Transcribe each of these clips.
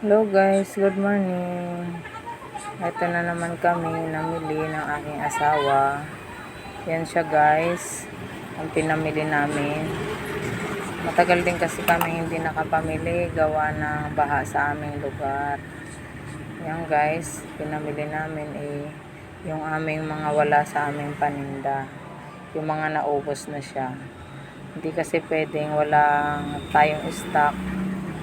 Hello guys, good morning. Ito na naman kami namili ng aking asawa. Yan siya guys, ang pinamili namin. Matagal din kasi kami hindi nakapamili gawa ng baha sa aming lugar. Yan guys, pinamili namin eh yung aming mga wala sa aming paninda. Yung mga naubos na siya. Hindi kasi pwedeng walang tayong stock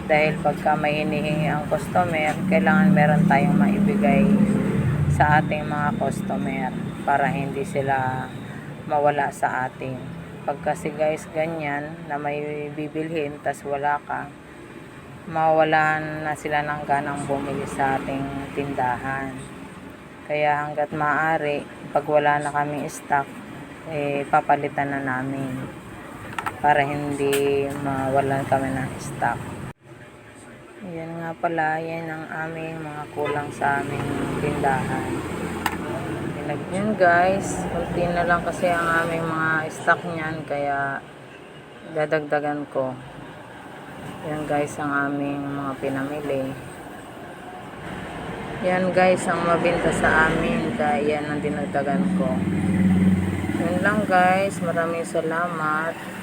dahil pagka may hinihingi ang customer, kailangan meron tayong maibigay sa ating mga customer para hindi sila mawala sa atin. Pag kasi guys ganyan na may bibilhin tas wala ka, mawalan na sila ng ganang bumili sa ating tindahan. Kaya hanggat maaari, pag wala na kaming stock, eh, papalitan na namin para hindi mawalan kami ng stock. Yan nga pala, yan ang aming mga kulang sa aming tindahan. Pinag guys, kunti na lang kasi ang aming mga stock niyan, kaya dadagdagan ko. Yan guys ang aming mga pinamili. Yan guys ang mabinta sa amin, kaya yan ang dinagdagan ko. Yun lang guys, maraming salamat.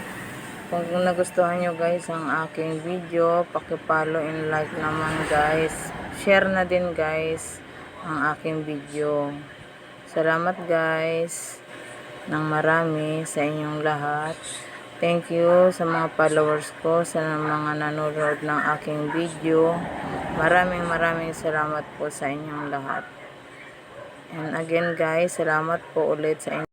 Kung nagustuhan nyo guys ang aking video, pakipollow and like naman guys. Share na din guys ang aking video. Salamat guys ng marami sa inyong lahat. Thank you sa mga followers ko, sa mga nanonood ng aking video. Maraming maraming salamat po sa inyong lahat. And again guys, salamat po ulit sa